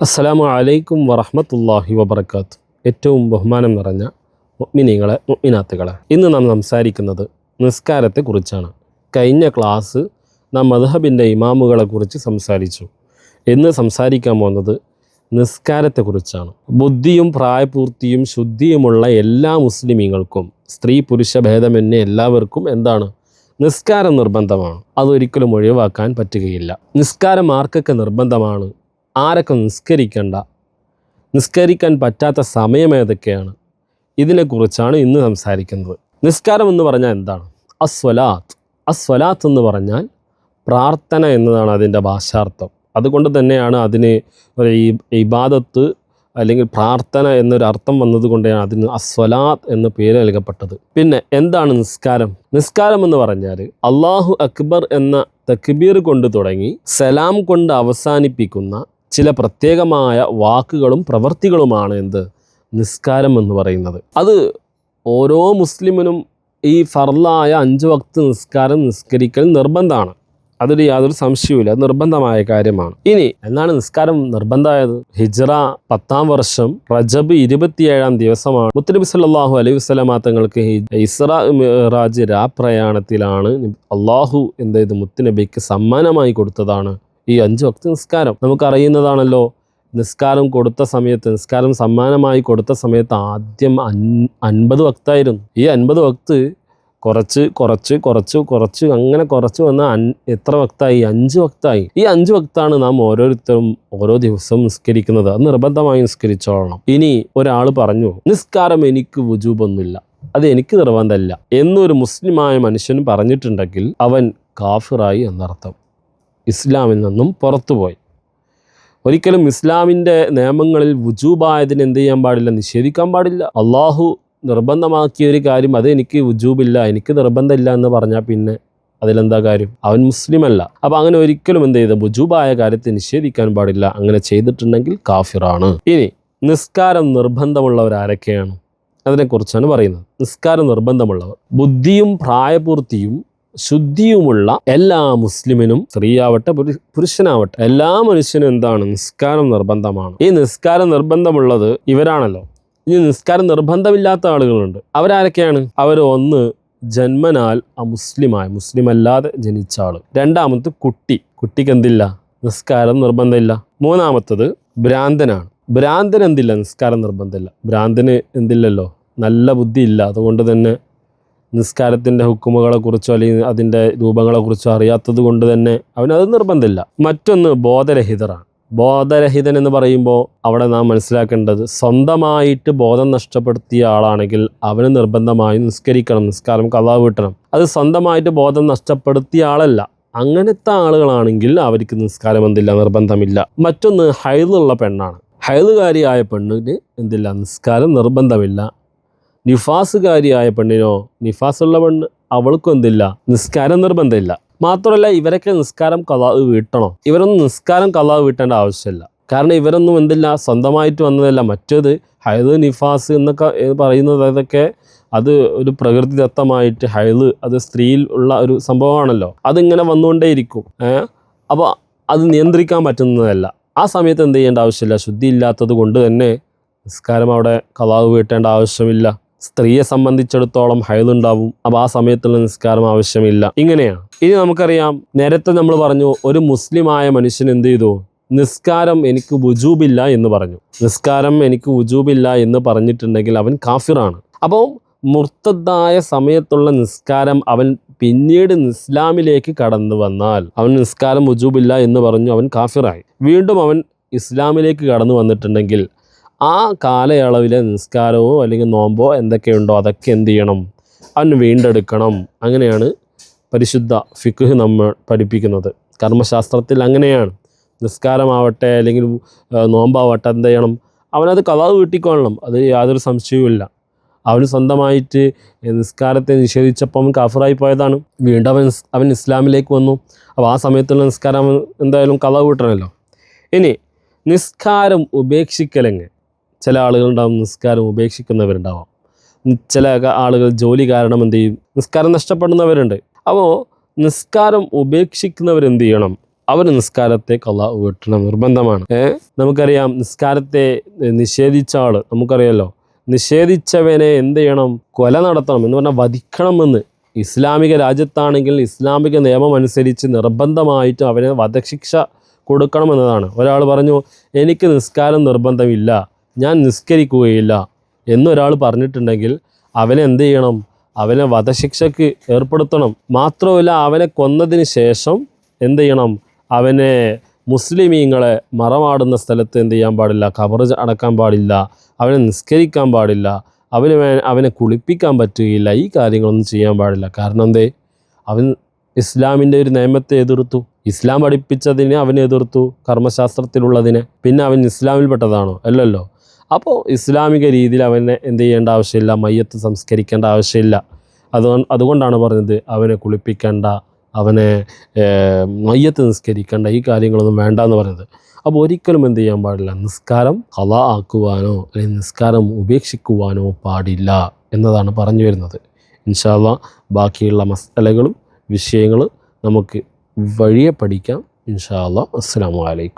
അസ്സലാമു അലൈക്കും വറഹമത്തല്ലാഹി വബർക്കാത്ത് ഏറ്റവും ബഹുമാനം നിറഞ്ഞ മുഗ്മിനികളെ മുഗ്മിനാത്തുകളെ ഇന്ന് നാം സംസാരിക്കുന്നത് നിസ്കാരത്തെക്കുറിച്ചാണ് കഴിഞ്ഞ ക്ലാസ് നാം മദ്ഹബിന്റെ ഇമാമുകളെക്കുറിച്ച് സംസാരിച്ചു. ഇന്ന് സംസാരിക്കാൻ പോകുന്നത് നിസ്കാരത്തെക്കുറിച്ചാണ് ബുദ്ധിയും പ്രായപൂർത്തിയും ശുദ്ധിയുമുള്ള എല്ലാ മുസ്ലിമീങ്ങൾക്കും സ്ത്രീ പുരുഷ ഭേദമെന്നെ എല്ലാവർക്കും എന്താണ്? നിസ്കാരം നിർബന്ധമാണ്. അതൊരിക്കലും ഒഴിവാക്കാൻ പറ്റുകയില്ല. നിസ്കാരം ആർക്കൊക്കെ നിർബന്ധമാണ്? ആരൊക്കെ നിസ്കരിക്കണ്ട? നിസ്കരിക്കാൻ പറ്റാത്ത സമയം ഏതൊക്കെയാണ്? ഇതിനെക്കുറിച്ചാണ് ഇന്ന് സംസാരിക്കുന്നത്. നിസ്കാരം എന്ന് പറഞ്ഞാൽ എന്താണ്? അസ്വലാത്ത്. അസ്വലാത്ത് എന്ന് പറഞ്ഞാൽ പ്രാർത്ഥന എന്നതാണ് അതിന്റെ ഭാഷാർത്ഥം. അതുകൊണ്ട് തന്നെയാണ് അതിന് ഒരു ഇബാദത്ത് അല്ലെങ്കിൽ പ്രാർത്ഥന എന്നൊരു അർത്ഥം വന്നതുകൊണ്ടാണ് അതിന് അസ്വലാത്ത് എന്ന പേര് നൽകപ്പെട്ടത്. പിന്നെ എന്താണ് നിസ്കാരം? നിസ്കാരം എന്ന് പറഞ്ഞാൽ അള്ളാഹു അക്ബർ എന്ന തക്ബീർ കൊണ്ട് തുടങ്ങി സലാം കൊണ്ട് അവസാനിപ്പിക്കുന്ന ചില പ്രത്യേകമായ വാക്കുകളും പ്രവൃത്തികളുമാണ് എന്ത്? നിസ്കാരം എന്ന് പറയുന്നത്. അത് ഓരോ മുസ്ലിമിനും ഈ ഫർലായ അഞ്ച് വക്ത് നിസ്കാരം നിസ്കരിക്കൽ നിർബന്ധമാണ്. അതൊരു യാതൊരു സംശയവുമില്ല. അത് നിർബന്ധമായ കാര്യമാണ്. ഇനി എന്നാണ് നിസ്കാരം നിർബന്ധമായത്? ഹിജ്റ പത്താം വർഷം റജബ് ഇരുപത്തിയേഴാം ദിവസമാണ്. മുത്തനബി സല്ലാഹു അലൈഹി വസല്ലമ തങ്ങൾക്ക് ഇസ്ര മിറാജ് രാപ്രയാണത്തിലാണ് അള്ളാഹു എന്ത് മുത്തനബിക്ക് മുത്തുനബിക്ക് സമ്മാനമായി കൊടുത്തതാണ്. ഈ അഞ്ച് വക്ത് നിസ്കാരം നമുക്കറിയുന്നതാണല്ലോ. നിസ്കാരം കൊടുത്ത സമയത്ത് നിസ്കാരം സമ്മാനമായി കൊടുത്ത സമയത്ത് ആദ്യം അൻ അൻപത് വക്തായിരുന്നു. ഈ അൻപത് വക്ത് കുറച്ച് കുറച്ച് കുറച്ച് കുറച്ച് അങ്ങനെ കുറച്ച് വന്ന എത്ര വക്തായി? അഞ്ച് വക്തായി. ഈ അഞ്ച് വക്താണ് നാം ഓരോരുത്തരും ഓരോ ദിവസവും നിസ്കരിക്കുന്നത്. അത് നിർബന്ധമായി നിസ്കരിച്ചോളണം. ഇനി ഒരാൾ പറഞ്ഞു നിസ്കാരം എനിക്ക് വുജൂബൊന്നുമില്ല. അത് എനിക്ക് നിർബന്ധമല്ല. എന്നൊരു മുസ്ലിമായ മനുഷ്യൻ പറഞ്ഞിട്ടുണ്ടെങ്കിൽ അവൻ കാഫിറായി എന്നർത്ഥം. ഇസ്ലാമിൽ നിന്നും പുറത്തുപോയി. ഒരിക്കലും ഇസ്ലാമിന്റെ നിയമങ്ങളിൽ വുജൂബായതിന് എന്ത് ചെയ്യാൻ പാടില്ല നിഷേധിക്കാൻ പാടില്ല. അള്ളാഹു നിർബന്ധമാക്കിയ ഒരു കാര്യം അത് എനിക്ക് വുജൂബില്ല എനിക്ക് നിർബന്ധമില്ല എന്ന് പറഞ്ഞാൽ പിന്നെ അതിലെന്താ കാര്യം? അവൻ മുസ്ലിം അല്ല അപ്പം അങ്ങനെ ഒരിക്കലും എന്ത് ചെയ്ത്? വുജൂബായ കാര്യത്തെ നിഷേധിക്കാൻ പാടില്ല. അങ്ങനെ ചെയ്തിട്ടുണ്ടെങ്കിൽ കാഫിറാണ്. ഇനി നിസ്കാരം നിർബന്ധമുള്ളവർ ആരൊക്കെയാണ്? അതിനെക്കുറിച്ചാണ് പറയുന്നത്. നിസ്കാരം നിർബന്ധമുള്ളവർ. ബുദ്ധിയും പ്രായപൂർത്തിയും ശുദ്ധിയുമുള്ള എല്ലാ മുസ്ലിമിനും സ്ത്രീയാവട്ടെ പുരു- പുരുഷനാവട്ടെ എല്ലാ മനുഷ്യനും എന്താണ്? നിസ്കാരം നിർബന്ധമാണ്. ഈ നിസ്കാരം നിർബന്ധമുള്ളത് ഇവരാണല്ലോ. ഇനി നിസ്കാരം നിർബന്ധമില്ലാത്ത ആളുകളുണ്ട്. അവരാരൊക്കെയാണ്? അവർ ഒന്ന് ജന്മനാൽ അമുസ്ലിമായ മുസ്ലിം അല്ലാതെ ജനിച്ച ആൾ രണ്ടാമത്തെ കുട്ടി. കുട്ടിക്ക് എന്തില്ല? നിസ്കാരം നിർബന്ധമില്ല. മൂന്നാമത്തത് ഭ്രാന്തനാണ്. ഭ്രാന്തൻ എന്തില്ല? നിസ്കാരം നിർബന്ധമില്ല. ഭ്രാന്തന് എന്തില്ലല്ലോ? നല്ല ബുദ്ധി ഇല്ല. അതുകൊണ്ട് തന്നെ നിസ്കാരത്തിന്റെ ഹുക്കുമുകളെക്കുറിച്ചോ അല്ലെങ്കിൽ അതിന്റെ രൂപങ്ങളെക്കുറിച്ചോ അറിയാത്തത് കൊണ്ട് തന്നെ അവനത് നിർബന്ധമില്ല. മറ്റൊന്ന് ബോധരഹിതരാണ് ബോധരഹിതൻ എന്ന് പറയുമ്പോൾ അവിടെ നാം മനസ്സിലാക്കേണ്ടത് സ്വന്തമായിട്ട് ബോധം നഷ്ടപ്പെടുത്തിയ ആളാണെങ്കിൽ അവന് നിർബന്ധമായും നിസ്കരിക്കണം നിസ്കാരം കഥാവ് വീട്ടണം. അത് സ്വന്തമായിട്ട് ബോധം നഷ്ടപ്പെടുത്തിയ ആളല്ല. അങ്ങനത്തെ ആളുകളാണെങ്കിൽ അവർക്ക് നിസ്കാരം എന്തില്ല നിർബന്ധമില്ല. മറ്റൊന്ന് ഹൈലുള്ള പെണ്ണാണ്. ഹൈദുകാരിയായ പെണ്ണിന് എന്തില്ല നിസ്കാരം നിർബന്ധമില്ല. നിഫാസുകാരിയായ പെണ്ണിനോ നിഫാസുള്ള പെണ്ണ് അവൾക്കും എന്തില്ല നിസ്കാരം നിർബന്ധമില്ല. മാത്രമല്ല ഇവരൊക്കെ നിസ്കാരം കലാ വീട്ടണോ. ഇവരൊന്നും നിസ്കാരം കഥാവ് വീട്ടേണ്ട ആവശ്യമില്ല. കാരണം ഇവരൊന്നും എന്തില്ല സ്വന്തമായിട്ട് വന്നതല്ല. മറ്റേത് ഹൈദ് നിഫാസ് എന്നൊക്കെ പറയുന്നത് അതൊക്കെ അത് ഒരു പ്രകൃതിദത്തമായിട്ട് ഹൈദ് അത് സ്ത്രീയിൽ ഉള്ള ഒരു സംഭവമാണല്ലോ. അതിങ്ങനെ വന്നുകൊണ്ടേയിരിക്കും. അപ്പോൾ അത് നിയന്ത്രിക്കാൻ പറ്റുന്നതല്ല. ആ സമയത്ത് എന്ത് ചെയ്യേണ്ട ആവശ്യമില്ല. ശുദ്ധി ഇല്ലാത്തത് കൊണ്ട് തന്നെ നിസ്കാരം അവിടെ കലാവ് വീട്ടേണ്ട ആവശ്യമില്ല. സ്ത്രീയെ സംബന്ധിച്ചിടത്തോളം ഹൈലുണ്ടാവും അപ്പോൾ ആ സമയത്തുള്ള നിസ്കാരം ആവശ്യമില്ല. ഇങ്ങനെയാണ് ഇനി നമുക്കറിയാം നേരത്തെ നമ്മൾ പറഞ്ഞു ഒരു മുസ്ലിമായ മനുഷ്യൻ എന്ത് ചെയ്തു? നിസ്കാരം എനിക്ക് വുജൂബില്ല എന്ന് പറഞ്ഞു. നിസ്കാരം എനിക്ക് വുജൂബില്ല എന്ന് പറഞ്ഞിട്ടുണ്ടെങ്കിൽ അവൻ കാഫിറാണ്. അപ്പോൾ മുർത്തദ്ദായ സമയത്തുള്ള നിസ്കാരം അവൻ പിന്നീട് ഇസ്ലാമിലേക്ക് കടന്നു വന്നാൽ അവൻ നിസ്കാരം വുജൂബില്ല എന്ന് പറഞ്ഞു അവൻ കാഫിറായി. വീണ്ടും അവൻ ഇസ്ലാമിലേക്ക് കടന്നു വന്നിട്ടുണ്ടെങ്കിൽ ആ കാലയളവിലെ നിസ്കാരമോ അല്ലെങ്കിൽ നോമ്പോ എന്തൊക്കെയുണ്ടോ അതൊക്കെ എന്ത് ചെയ്യണം? അവന് വീണ്ടെടുക്കണം. അങ്ങനെയാണ് പരിശുദ്ധ ഫിഖ് നമ്മൾ പഠിപ്പിക്കുന്നത്. കർമ്മശാസ്ത്രത്തിൽ അങ്ങനെയാണ്. നിസ്കാരമാവട്ടെ അല്ലെങ്കിൽ നോമ്പാവട്ടെ എന്ത് ചെയ്യണം? അവനത് കഥാവ് വീട്ടിക്കൊള്ളണം. അത് യാതൊരു സംശയവുമില്ല. അവന് സ്വന്തമായിട്ട് നിസ്കാരത്തെ നിഷേധിച്ചപ്പോൾ അവൻ കാഫറായി പോയതാണ്. വീണ്ടും അവൻ അവൻ ഇസ്ലാമിലേക്ക് വന്നു. അപ്പോൾ ആ സമയത്തുള്ള നിസ്കാരം എന്തായാലും കഥാവ് കൂട്ടണമല്ലോ ഇനി നിസ്കാരം ഉപേക്ഷിക്കലെങ്ങ്? ചില ആളുകളുണ്ടാവും നിസ്കാരം ഉപേക്ഷിക്കുന്നവരുണ്ടാവാം. ചില ആളുകൾ ജോലി കാരണം എന്ത് ചെയ്യും? നിസ്കാരം നഷ്ടപ്പെടുന്നവരുണ്ട്. അപ്പോൾ നിസ്കാരം ഉപേക്ഷിക്കുന്നവരെന്ത് ചെയ്യണം? അവർ നിസ്കാരത്തെ കല വീട്ടണം നിർബന്ധമാണ്. നമുക്കറിയാം നിസ്കാരത്തെ നിഷേധിച്ച ആൾ നമുക്കറിയാലോ? നിഷേധിച്ചവനെ എന്ത് ചെയ്യണം? കൊല നടത്തണം എന്ന് പറഞ്ഞാൽ വധിക്കണമെന്ന്. ഇസ്ലാമിക രാജ്യത്താണെങ്കിൽ ഇസ്ലാമിക നിയമം അനുസരിച്ച് നിർബന്ധമായിട്ട് അവനെ വധശിക്ഷ കൊടുക്കണം കൊടുക്കണമെന്നതാണ്. ഒരാൾ പറഞ്ഞു എനിക്ക് നിസ്കാരം നിർബന്ധമില്ല. ഞാൻ നിസ്കരിക്കുകയില്ല എന്നൊരാൾ പറഞ്ഞിട്ടുണ്ടെങ്കിൽ അവനെ എന്ത് ചെയ്യണം? അവനെ വധശിക്ഷയ്ക്ക് ഏർപ്പെടുത്തണം. മാത്രമല്ല അവനെ കൊന്നതിന് ശേഷം എന്ത് ചെയ്യണം? അവനെ മുസ്ലിമീങ്ങളെ മറമാടുന്ന സ്ഥലത്ത് എന്ത് ചെയ്യാൻ പാടില്ല? കബർ അടക്കാൻ പാടില്ല. അവനെ നിസ്കരിക്കാൻ പാടില്ല. അവന് അവനെ കുളിപ്പിക്കാൻ പറ്റുകയില്ല. ഈ കാര്യങ്ങളൊന്നും ചെയ്യാൻ പാടില്ല. കാരണം എന്തേ? അവൻ ഇസ്ലാമിന്റെ ഒരു നിയമത്തെ എതിർത്തു. ഇസ്ലാം പഠിപ്പിച്ചതിനെ അവൻ എതിർത്തു. കർമ്മശാസ്ത്രത്തിലുള്ളതിനെ. പിന്നെ അവൻ ഇസ്ലാമിൽപ്പെട്ടതാണോ? അല്ലല്ലോ. അപ്പോൾ ഇസ്ലാമിക രീതിയിൽ അവനെ എന്ത് ചെയ്യേണ്ട ആവശ്യമില്ല മയ്യത്ത് സംസ്കരിക്കേണ്ട ആവശ്യമില്ല. അതുകൊണ്ട് അതുകൊണ്ടാണ് പറഞ്ഞത് അവനെ കുളിപ്പിക്കേണ്ട അവനെ മയ്യത്ത് നിസ്കരിക്കേണ്ട ഈ കാര്യങ്ങളൊന്നും വേണ്ട എന്ന് പറയുന്നത് അപ്പോൾ ഒരിക്കലും എന്ത് ചെയ്യാൻ പാടില്ല നിസ്കാരം കല ആക്കുവാനോ അല്ലെങ്കിൽ നിസ്കാരം ഉപേക്ഷിക്കുവാനോ പാടില്ല എന്നതാണ് പറഞ്ഞു വരുന്നത്. ഇൻഷാല്ല ബാക്കിയുള്ള മസലകളും വിഷയങ്ങളും നമുക്ക് വഴിയെ പഠിക്കാം. ഇൻഷാല്ല അസ്സാം വലൈക്കും